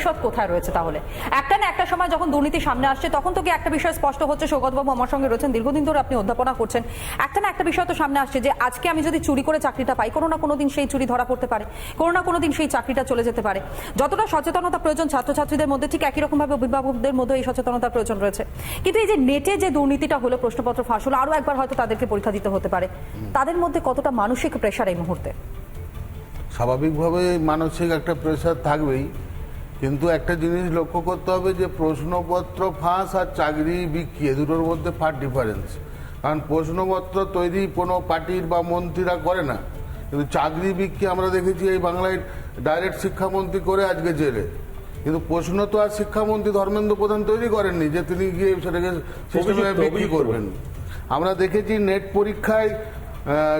ভবিষ্যৎ কোথায় রয়েছে তাহলে? একটা না একটা সময় যখন দুর্নীতি সামনে আসছে, তখন তো কি একটা বিষয় স্পষ্ট হচ্ছে? সৌগতবাবু আমার সঙ্গে রয়েছেন, দীর্ঘদিন ধরে আপনি অধ্যাপনা করছেন। একটা না একটা বিষয় তো সামনে আসছে যে, আজকে আমি যদি চুরি করে চাকরিটা পাই, কোনো না কোনো দিন সেই চুরি ধরা পড়তে পারে। কোনো না কোনো দিন সেই চাকরিটা চলে যেতে পারে। যতটা সচেতনতা প্রয়োজন ছাত্রছাত্রীদের মধ্যে, ঠিক একই রকমভাবে অভিভাবকদের মধ্যে এই সচেতনতার প্রয়োজন রয়েছে। কিন্তু এই যে নেটে যে দুর্নীতিটা হলো, প্রশ্নপত্র ফাঁস হলো আরও একবার হয়তো তাদেরকে পরীক্ষা দিতে হতে পারে। তাদের মধ্যে কতটা মানসিক প্রেশার এই মুহূর্তে? স্বাভাবিকভাবে মানসিক একটা প্রেশার থাকবেই। কিন্তু একটা জিনিস লক্ষ্য করতে হবে যে প্রশ্নপত্র ফাঁস আর চাকরি বিক্রি এ দুটোর মধ্যে ফার ডিফারেন্স কারণ প্রশ্নপত্র তৈরি কোনো পার্টির বা মন্ত্রীরা করে না। কিন্তু চাকরি বিক্রি আমরা দেখেছি এই বাংলায় ডাইরেক্ট শিক্ষামন্ত্রী করে আজকে জেলে। কিন্তু প্রশ্ন তো আর শিক্ষামন্ত্রী ধর্মেন্দ্র প্রধান তৈরি করেননি যে তিনি গিয়ে সেটাকে সিস্টেমে বিক্রি করবেন। আমরা দেখেছি নেট পরীক্ষায়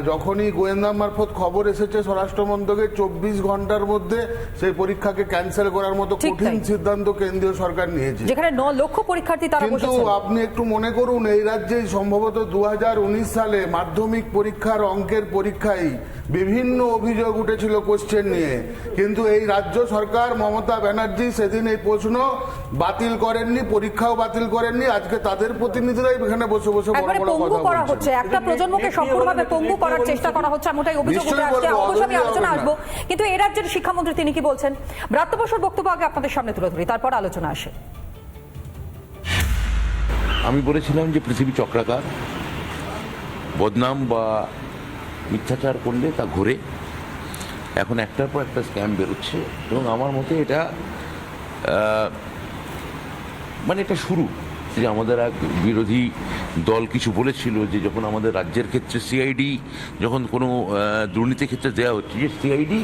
যখনই গোয়েন্দা মারফত খবর এসেছে স্বরাষ্ট্র মন্ত্রকের চব্বিশ ঘণ্টার মধ্যে সেই পরীক্ষাকে ক্যান্সেল করার মতো কঠিন সিদ্ধান্ত কেন্দ্রীয় সরকার নিয়েছে। যেখানে ন লক্ষ পরীক্ষার্থী তারা কিন্তু আপনি একটু মনে করুন এই রাজ্যে সম্ভবত দু সালে মাধ্যমিক পরীক্ষার অঙ্কের পরীক্ষায় বিভিন্ন অভিযোগ উঠেছিল কোশ্চেন নিয়ে। কিন্তু এই রাজ্য সরকার মমতা ব্যানার্জি সেদিন এই প্রশ্ন বাতিল করেননি পরীক্ষাও বাতিল করেননি। আজকে তাদের প্রতিনিধিরাই এখানে বসে বসে বড় বড় কথা হচ্ছে। একটা প্রজন্মকে সম্পূর্ণভাবে পঙ্গু করার চেষ্টা করা হচ্ছে এমনটাই অভিযোগ উঠে আসছে। বলব, অবশ্যই আমি আলোচনা আসব। কিন্তু এ রাজ্যের শিক্ষামন্ত্রী তিনি কি বলছেন? ব্রাত্য বসুর বক্তব্য আগে আপনাদের সামনে তুলে ধরি তারপর আলোচনা আসে। আমি বলেছিলাম যে পৃথিবী চক্রাকার বদনাম বা মিথ্যাচার করলে তা ঘুরে। এখন একটার পর একটা স্ক্যাম বেরোচ্ছে এবং আমার মতে এটা আহ, মানে এটা শুরু। যে আমাদের এক বিরোধী দল কিছু বলেছিল যে যখন আমাদের রাজ্যের ক্ষেত্রে সিআইডি যখন কোনো দুর্নীতির ক্ষেত্রে দেওয়া হচ্ছে, যে সিআইডি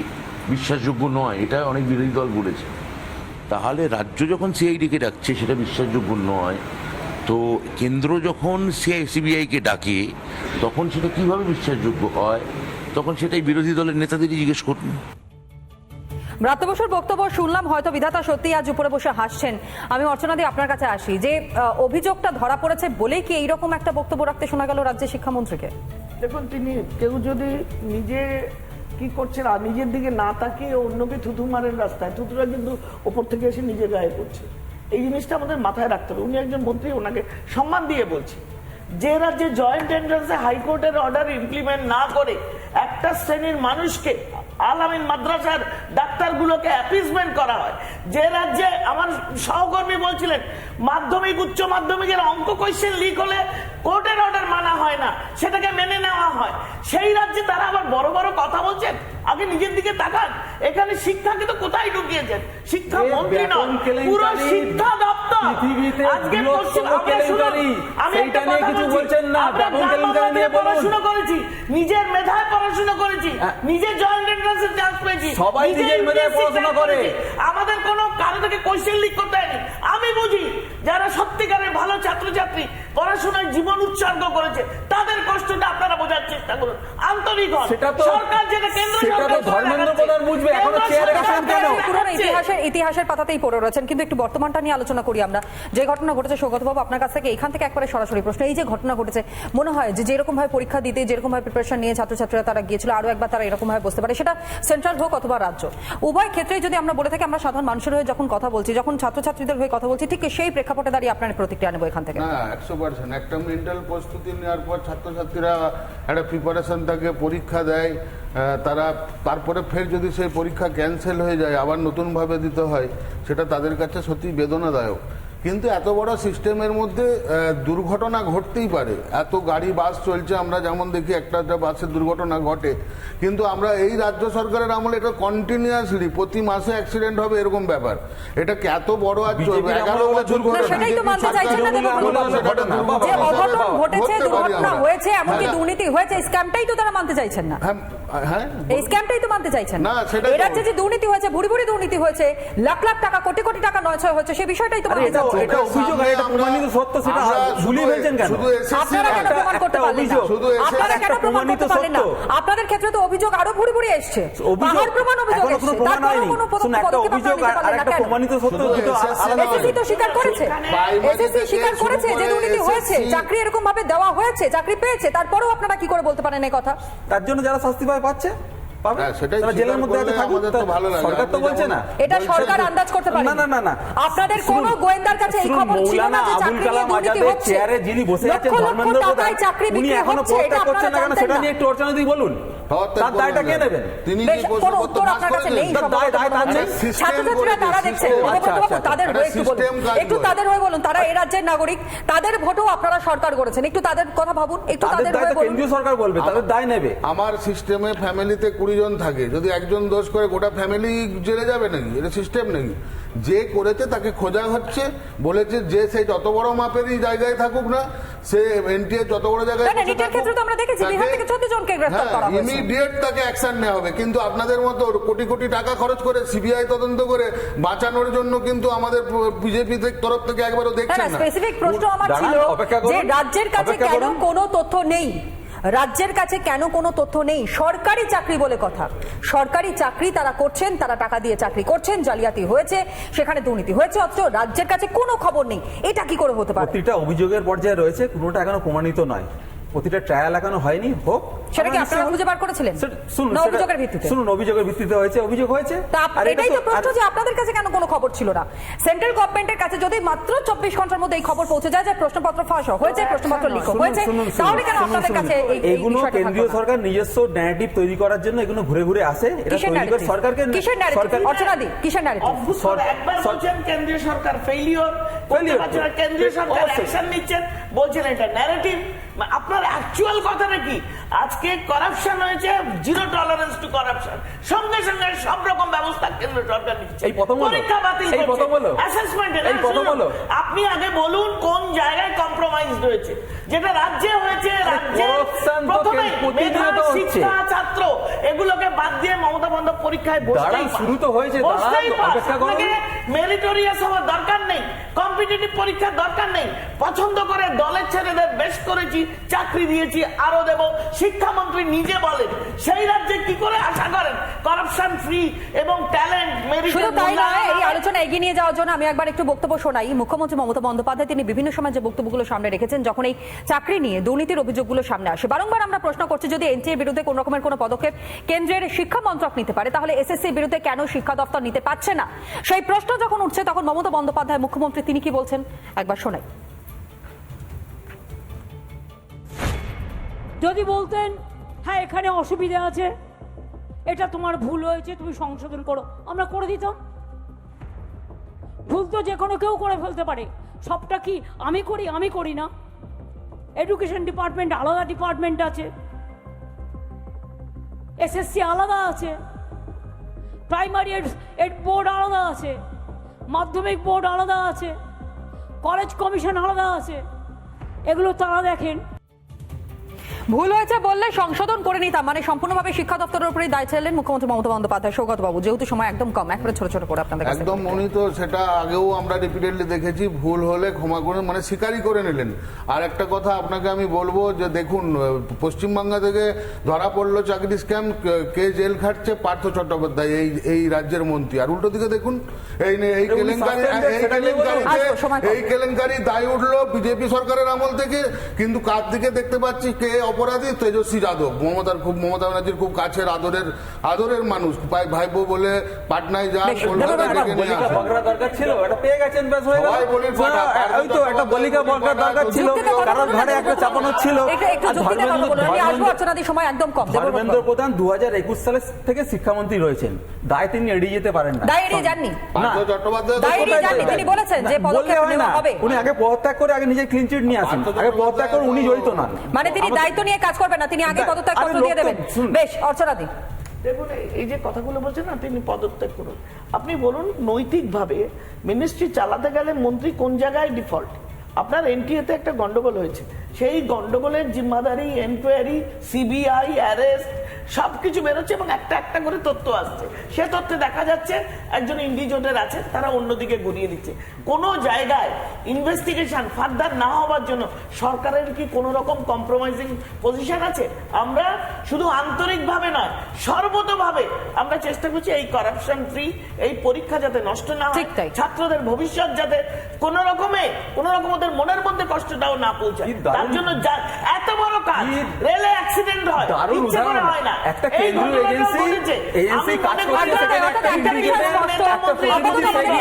বিশ্বাসযোগ্য নয়, এটা অনেক বিরোধী দল বলেছে। তাহলে রাজ্য যখন সিআইডিকে ডাকছে, সেটা বিশ্বাসযোগ্য নয়। তো কেন্দ্র যখন সিআই, সিবিআইকে ডাকে, তখন সেটা কীভাবে বিশ্বাসযোগ্য হয়? তখন সেটাই বিরোধী দলের নেতাদেরই জিজ্ঞেস করুন। ব্রাত্য বসুর বক্তব্য শুনলাম, হয়তো বিধাতা সত্যি আজ উপরে বসে হাসছেন। আমি অর্চনা দিয়ে আপনার কাছে আসি যে অভিযোগটা ধরা পড়েছে বলেই কি এইরকম একটা বক্তব্য রাখতে শোনা গেল রাজ্যের শিক্ষামন্ত্রীকে? দেখুন, তিনি কেউ যদি নিজে কি করছে না নিজের দিকে না তাকিয়ে অন্যকে থুতু মারেন রাস্তায় থুতুটা কিন্তু ওপর থেকে এসে নিজের গায়ে পড়ছে। এই জিনিসটা আমাদের মাথায় রাখতে হবে। উনি একজন মন্ত্রী, ওনাকে সম্মান দিয়ে বলছি, যে রাজ্যে জয়েন্ট এন্ট্রান্সে হাইকোর্টের অর্ডার ইমপ্লিমেন্ট না করে একটা শ্রেণির মানুষকে আলামিন মাদ্রাসার ডাক্তারগুলোকে অ্যাপিসমেন্ট করা হয়। যে রাজ্যে আমার সহকর্মী বলছিলেন মাধ্যমিক উচ্চ মাধ্যমিকের অঙ্ক কোয়েশ্চেন লিক হলে কোর্টের অর্ডার মানা হয় না সেটাকে মেনে নেওয়া হয়। সেই রাজ্যে তারা আবার বড় বড় কথা বলছেন আগে নিজের দিকে তাকান। এখানে শিক্ষাকে তো কোথায় ঢুকিয়েছেন? শিক্ষা মন্ত্রী নয় পুরো শিক্ষা পৃথিবীতে আজকে। আমি একটা কথা কিছু বলছেন না, আমরা বেতন কেলেঙ্কারি গ্রাম্য নিয়ে পড়াশোনা করেছি। নিজের মেধায় পড়াশোনা করেছি। হ্যাঁ। জয়েন্ট এন্ট্রান্সে চান্স পেয়েছি। সবাই নিজের মেধায় পড়াশোনা করে। আমাদের কোনো কারও থেকে কোয়েশ্চেন লিক করতে হয়নি। আমি বুঝি যারা সত্যিকারের ভালো ছাত্রছাত্রী পড়াশোনায় জীবন উৎসর্গ করেছে তাদের কষ্টটা আপনারা বোঝার চেষ্টা করুন। আন্তরিক হন। সরকার যেটা কেন্দ্র সরকার করে ধর্মেন্দ্র দেখাচ্ছে। প্রধান বুঝবে, এখনও কেন্দ্র চেয়ারে সরকার বসেন কেন? করে পুরনো দেখাচ্ছে। ইতিহাসের ইতিহাসের পাতাতেই পড়ে রয়েছেন। কিন্তু একটু বর্তমানটা নিয়ে আলোচনা করি আমরা। যে ঘটনা ঘটেছে সৌগতবাবু, আপনার কাছ থেকে এখান থেকে একবারে সরাসরি প্রশ্ন। এই যে ঘটনা ঘটেছে, মনে হয় যে যেরকম ভাবে পরীক্ষা দিতে যেরকম ভাবে প্রিপারেশন নিয়ে ছাত্রছাত্রীরা তারা গিয়েছিল আরও একবার তারা এরকম ভাবে বসতে পারে। সেটা সেন্ট্রাল হোক অথবা রাজ্য। উভয় ক্ষেত্রেই যদি আমরা বলে থাকি, আমরা সাধারণ মানুষের হয়ে যখন কথা বলছি, যখন ছাত্রছাত্রীদের হয়ে কথা বলছি, ঠিক সেই প্রেক্ষাপটে দাঁড়িয়ে আপনার প্রতিক্রিয়া নেব এখান থেকে? একশো পার্সেন্ট একটা মেন্টাল প্রস্তুতি নেওয়ার পর ছাত্রছাত্রীরা একটা প্রিপারেশন থাকে, পরীক্ষা দেয়। তারা তারপরে ফের যদি সেই পরীক্ষা ক্যান্সেল হয়ে যায় আবার নতুনভাবে দিতে হয় সেটা তাদের কাছে সত্যি বেদনাদায়ক কিন্তু এত বড় সিস্টেমের মধ্যে দুর্ঘটনা ঘটতেই পারে এত গাড়ি বাস চলছে আমরা যেমন দেখি একটা একটা বাসের দুর্ঘটনা ঘটে কিন্তু আমরা এই রাজ্য সরকারের আমলে এটা কন্টিনিউয়াসলি প্রতি মাসে অ্যাক্সিডেন্ট হবে এরকম ব্যাপার এটা এত বড় আর চলবে এগারো বছর না, ঘটে মানতে চাইছেন না দেখুন, বাবু। সেটা তো দুর্ভাগ্য। যে অঘটন ঘটেছে ধরতে পারি দুর্ঘটনা আমরা। হয়েছে এমনকি হ্যাঁ। দুর্নীতি হয়েছে স্ক্যামটাই তো তারা মানতে চাইছেন না হ্যাঁ এই স্ক্যামটাই তো মানতে চাইছেন। না, সেটাই তো। এরা যে যে দুর্নীতি হয়েছে ভুড়ি ভুড়ি দুর্নীতি হয়েছে লাখ লাখ টাকা কোটি কোটি টাকা নয় ছয় হয়েছে সেই বিষয়টাই তো মানতে এটা চাচ্ছেন। এটা অভিযোগ আর এটা প্রমাণিত সত্য সেটা ভুলিয়ে ফেলছেন কেন? শুধু আপনারা কেন প্রমাণ করতে পারলেন না? শুধু আপনারা কেন প্রমাণ করতে পারলেন না? আপনাদের ক্ষেত্রে তো অভিযোগ আরও ভুড়ি এসছে। পাহাড় প্রমাণ অভিযোগ এসছে। প্রমাণ কোনো পদক্ষেপ একটা অভিযোগ আর একটা প্রমাণিত সত্য দুটো আলাদা এসএসসি তো স্বীকার করেছে। এসএসসি স্বীকার করেছে যে দুর্নীতি হয়েছে চাকরি এরকম ভাবে দেওয়া হয়েছে চাকরি পেয়েছে তারপরেও আপনারা কি করে বলতে পারেন এই কথা? তার জন্য যারা শাস্তি পায় পাচ্ছে? পাবে? হ্যাঁ, সেটাই তারা জেলের স্বীকার মধ্যে আছে করলে থাকুক আমাদের তো তা- ভালো লাগে। সরকার তো বলছে না। এটা সরকার আন্দাজ করতে পারে না না না না। আপনাদের শুনুন, গোয়েন্দার কাছে এই খবর ছিল না যে চাকরি নিয়ে দুর্নীতি হচ্ছে? চেয়ারে যিনি বসে আছেন ধর্মেন্দ্র প্রধান উনি এখনও পদত্যাগ করছেন না কেন? সেটা নিয়ে একটু বলুন। তার দায়টা কে নেবেন? তিনি কোনো উত্তর আপনার কাছে নেই ছাত্রছাত্রীরা তারা আচ্ছা, আচ্ছা, তাদের হয়ে একটু বলুন। একটু তাদের হয়ে বলুন তারা এই রাজ্যের নাগরিক তাদের ভোটও আপনারা সরকার করেছেন। একটু তাদের কথা ভাবুন একটু তাদের তাদের হয়ে বলুন কেন্দ্রীয় সরকার বলবে তাদের দায় নেবে আমার সিস্টেমে ফ্যামিলিতে কুড়ি জন থাকে। যদি একজন দোষ করে গোটা ফ্যামিলি জেলে যাবে নাকি? এটা সিস্টেম নাকি? যে করেছে তাকে খোঁজা হচ্ছে। বলেছে যে সেই যত বড় মাপেরই জায়গায় থাকুক না সে এনটিএ যত বড় জায়গায় না, না, বসে নিটের থাকুক, ক্ষেত্রে তো আমরা দেখেছি, বিহার তাকে- থেকে 14 জনকে গ্রেফতার হ্যাঁ, করা হয়েছে। immediate তাকে অ্যাকশন নেওয়া হবে। কিন্তু আপনাদের মতো কোটি কোটি টাকা খরচ করে সিবিআই তদন্ত করে বাঁচানোর জন্য কিন্তু আমাদের বিজেপি তরফ থেকে একবারও দেখছেন না। স্পেসিফিক প্রশ্ন আমার ছিল যে রাজ্যের কাছে কেন কোনো তথ্য নেই? রাজ্যের কাছে কেন কোনো তথ্য নেই? সরকারি চাকরি বলে কথা। সরকারি চাকরি তারা করছেন, তারা টাকা দিয়ে চাকরি করছেন, জালিয়াতি হয়েছে, সেখানে দুর্নীতি হয়েছে, অথচ রাজ্যের কাছে কোনো খবর নেই। এটা কি করে হতে পারে? অভিযোগের পর্যায়ে রয়েছে, কোনোটা এখনও প্রমাণিত নয়। প্রতিটা ট্রায়াল এখনও হয়নি হোক। সেটা কি আপনারা খুঁজে বার করেছিলেন? শুনুন না অভিযোগের ভিত্তিতে? শুনুন অভিযোগের ভিত্তিতে হয়েছে অভিযোগ হয়েছে। আর এটাই তো প্রশ্ন যে আপনাদের কাছে কেন কোনো খবর ছিল না? সেন্ট্রাল গভর্নমেন্টের কাছে যদি মাত্র চব্বিশ ঘণ্টার মধ্যে এই খবর পৌঁছে যায় যে প্রশ্নপত্র ফাঁস হয়েছে প্রশ্নপত্র লিক হয়েছে তাহলে কেন আপনাদের কাছে এই- এগুলো কেন্দ্রীয় সরকার নিজস্ব ন্যারেটিভ তৈরি করার জন্য এগুলো ঘুরে ঘুরে আসে এটা তৈরি করে সরকারকে কিসের? সরকার অর্চনা দি, কিসের করে একবার বলছেন কেন্দ্রীয় সরকার ফেলিওর কেন্দ্রীয় সরকার অ্যাকশন নিচ্ছেন বলছেন এটা ন্যারেটিভ আপনার অ্যাকচুয়াল কথাটা কি আজকে করাপশন হয়েছে জিরো টলারেন্স টু করাপশন সঙ্গে সঙ্গে সব রকম ব্যবস্থা কেন্দ্র সরকার নিচ্ছে এই প্রথম পরীক্ষা বাতিল এই প্রথম হলো? অ্যাসেসমেন্ট এই প্রথম হলো? আপনি আগে বলুন কোন জায়গায় কম্প্রোমাইজ হয়েছে যেটা রাজ্যে হয়েছে রাজ্যে প্রথমে মেধা? শিক্ষা ছাত্র এগুলোকে বাদ দিয়ে মমতা বন্দ্যোপাধ্যায় পরীক্ষায় বসতেই শুরু তো হয়েছে, মেরিটোরিয়াস হওয়ার দরকার নেই। কম্পিটিটিভ পরীক্ষার দরকার নেই। পছন্দ করে দলের ছেলেদের বেশ করেছি চাকরি দিয়েছি আরও দেব। শিক্ষামন্ত্রী নিজে বলেন সেই রাজ্যে কি করে আশা করেন? করাপশন ফ্রি এবং ট্যালেন্ট মেরিট আলোচনা এগিয়ে নিয়ে যাওয়ার জন্য আমি একবার একটু বক্তব্য শোনাই। মুখ্যমন্ত্রী মমতা বন্দ্যোপাধ্যায় তিনি বিভিন্ন সময় যে বক্তব্যগুলো সামনে রেখেছেন, যখন এই চাকরি নিয়ে দুর্নীতির অভিযোগগুলো সামনে আসে, বারংবার আমরা প্রশ্ন করছি, যদি এনটিএর বিরুদ্ধে কোন রকমের কোনো পদক্ষেপ কেন্দ্রের শিক্ষা মন্ত্রক নিতে পারে, তাহলে এসএসসির বিরুদ্ধে কেন শিক্ষা দপ্তর নিতে পারছে না? সেই প্রশ্ন যখন উঠছে, তখন মমতা বন্দ্যোপাধ্যায় মুখ্যমন্ত্রী তিনি কি বলছেন? একবার শোনাই। যদি বলতেন হ্যাঁ এখানে অসুবিধা আছে, এটা তোমার ভুল হয়েছে, তুমি সংশোধন করো। আমরা করে দিতাম। ভুল তো যে কোনো কেউ করে ফেলতে পারে। সবটা কি আমি করি আমি করি না? এডুকেশন ডিপার্টমেন্ট আলাদা ডিপার্টমেন্ট আছে। এসএসসি আলাদা আছে। প্রাইমারি এড বোর্ড আলাদা আছে। মাধ্যমিক বোর্ড আলাদা আছে। কলেজ কমিশন আলাদা আছে। এগুলো তারা দেখেন। ভুল হয়েছে বললে সংশোধন করে নিতাম। মানে সম্পূর্ণভাবে শিক্ষা দপ্তরের উপরেই দায় চাইলেন মুখ্যমন্ত্রী মমতা বন্দ্যোপাধ্যায়। সৌগত বাবু যেহেতু সময় একদম কম একবারে ছোট ছোট করে আপনাদের একদম উনি তো সেটা আগেও আমরা রিপিটেডলি দেখেছি ভুল হলে ক্ষমা করে মানে স্বীকারই করে নিলেন। আর একটা কথা আপনাকে আমি বলব যে দেখুন পশ্চিমবাংলা থেকে ধরা পড়ল চাকরি স্ক্যাম কে জেল খাটছে পার্থ চট্টোপাধ্যায় এই এই রাজ্যের মন্ত্রী। আর উল্টো দিকে দেখুন এই এই কেলেঙ্কারি। এই কেলেঙ্কারি দায় উঠল বিজেপি সরকারের আমল থেকে। কিন্তু কার দিকে দেখতে পাচ্ছি কে অপরাধী তেজস্বী যাদব। মমতার খুব মমতা ব্যানার্জির খুব কাছের আদরের আদরের মানুষ। ভাই ভাইপো বলে পাটনায় যান কলকাতা থেকে নিয়ে আসেন। দরকার ছিল এটা পেয়ে গেছেন ব্যাস হয়ে গেল। ওই তো একটা বলিকা বকরা দরকার ছিল কারণ ঘাড়ে একটা চাপানো ছিল। ধর্মেন্দ্র- বলুন। আমি আসব ধর্মেন্দ্র- অর্চনাদি সময় একদম কম। ধর্মেন্দ্র প্রধান দু হাজার একুশ সালে থেকে শিক্ষামন্ত্রী রয়েছেন। দায় তিনি এড়িয়ে যেতে পারেন না। দায় এড়িয়ে যাননি? তিনি বলেছেন যে না, পদক্ষেপ নেওয়া হবে। উনি আগে পদত্যাগ করে আগে নিজের ক্লিন চিট নিয়ে আসেন। আগে পদত্যাগ করে উনি জড়িত না। মানে তিনি দায়িত্ব নিয়ে কাজ করবেন না তিনি আগে পদত্যাগ পত্র দিয়ে দেবেন। বেশ অর্চনাদি দেখুন এই- এই যে কথাগুলো বলছেন না তিনি পদত্যাগ করুন। আপনি বলুন নৈতিকভাবে মিনিস্ট্রি চালাতে গেলে মন্ত্রী কোন জায়গায় ডিফল্ট আপনার এনটিএতে একটা গন্ডগোল হয়েছে। সেই গন্ডগোলের জিম্মাদারি এনকোয়ারি সিবিআই অ্যারেস্ট সবকিছু বেরোচ্ছে এবং একটা একটা করে তথ্য আসছে। সে তথ্যে দেখা যাচ্ছে একজন ইন্ডিজোটের আছে, তারা অন্যদিকে ঘুরিয়ে দিচ্ছে। কোনো জায়গায় ইনভেস্টিগেশন ফার্দার না হওয়ার জন্য সরকারের কি কোনো রকম কম্প্রোমাইজিং পজিশন আছে? আমরা শুধু আন্তরিকভাবে নয় সর্বতভাবে আমরা চেষ্টা করছি এই করাপশন ফ্রি এই পরীক্ষা যাতে নষ্ট না হয়। ছাত্রদের ভবিষ্যৎ যাতে কোন রকমে কোন রকম ওদের মনের মধ্যে কষ্টটাও না পৌঁছায়। তার জন্য এত বড় কাজ রেলে অ্যাক্সিডেন্ট হয় ইচ্ছে করে হয় না। একটা কেন্দ্রীয় এজেন্সি এজেন্সি কাজ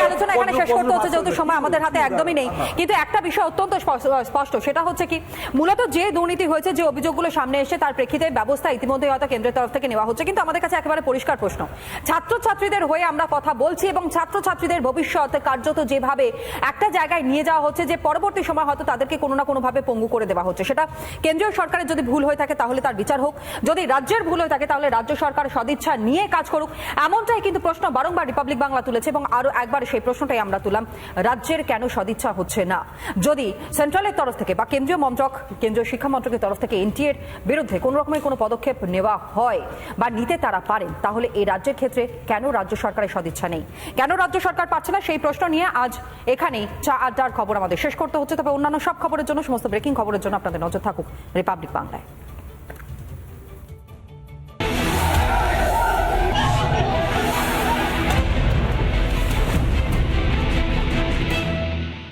আলোচনা এখানে শেষ করতে হচ্ছে যেহেতু সময় আমাদের হাতে একদমই নেই। কিন্তু একটা বিষয় অত্যন্ত স্পষ্ট- স্পষ্ট সেটা হচ্ছে কি মূলত যে দুর্নীতি হয়েছে যে অভিযোগগুলো সামনে এসে তার প্রেক্ষিতে ব্যবস্থা ইতিমধ্যে হয়তো কেন্দ্রের তরফ থেকে নেওয়া হচ্ছে। কিন্তু আমাদের কাছে একেবারে পরিষ্কার প্রশ্ন। ছাত্রছাত্রীদের হয়ে আমরা কথা বলছি এবং ছাত্রছাত্রীদের ভবিষ্যৎ কার্যত যেভাবে একটা জায়গায় নিয়ে যাওয়া হচ্ছে, যে পরবর্তী সময় হয়তো তাদেরকে কোনো না কোনোভাবে পঙ্গু করে দেওয়া হচ্ছে। সেটা কেন্দ্রীয় সরকারের যদি ভুল হয়ে থাকে তাহলে তার বিচার হোক। যদি রাজ্যের ভুল হয়ে থাকে তাহলে রাজ্য সরকার সদিচ্ছা নিয়ে কাজ করুক। এমনটাই কিন্তু প্রশ্ন বারংবার রিপাবলিক বাংলা তুলেছে এবং আরও একবার সেই প্রশ্নটাই আমরা তুললাম, রাজ্যের কেন সদিচ্ছা হচ্ছে না? যদি সেন্ট্রালের তরফ থেকে বা কেন্দ্রীয় মন্ত্রক, কেন্দ্রীয় শিক্ষা মন্ত্রকের তরফ থেকে এনটিএ এর বিরুদ্ধে কোনো রকমের কোনো পদক্ষেপ নেওয়া হয় বা নিতে তারা পারেন, তাহলে এই রাজ্যের ক্ষেত্রে কেন রাজ্য সরকারের সদিচ্ছা নেই? কেন রাজ্য সরকার পাচ্ছে না? সেই প্রশ্ন নিয়ে আজ এখানেই চা আড্ডার খবর আমাদের শেষ করতে হচ্ছে। তবে অন্যান্য সব খবরের জন্য, সমস্ত ব্রেকিং খবরের জন্য আপনাদের নজর থাকুক রিপাবলিক বাংলায়।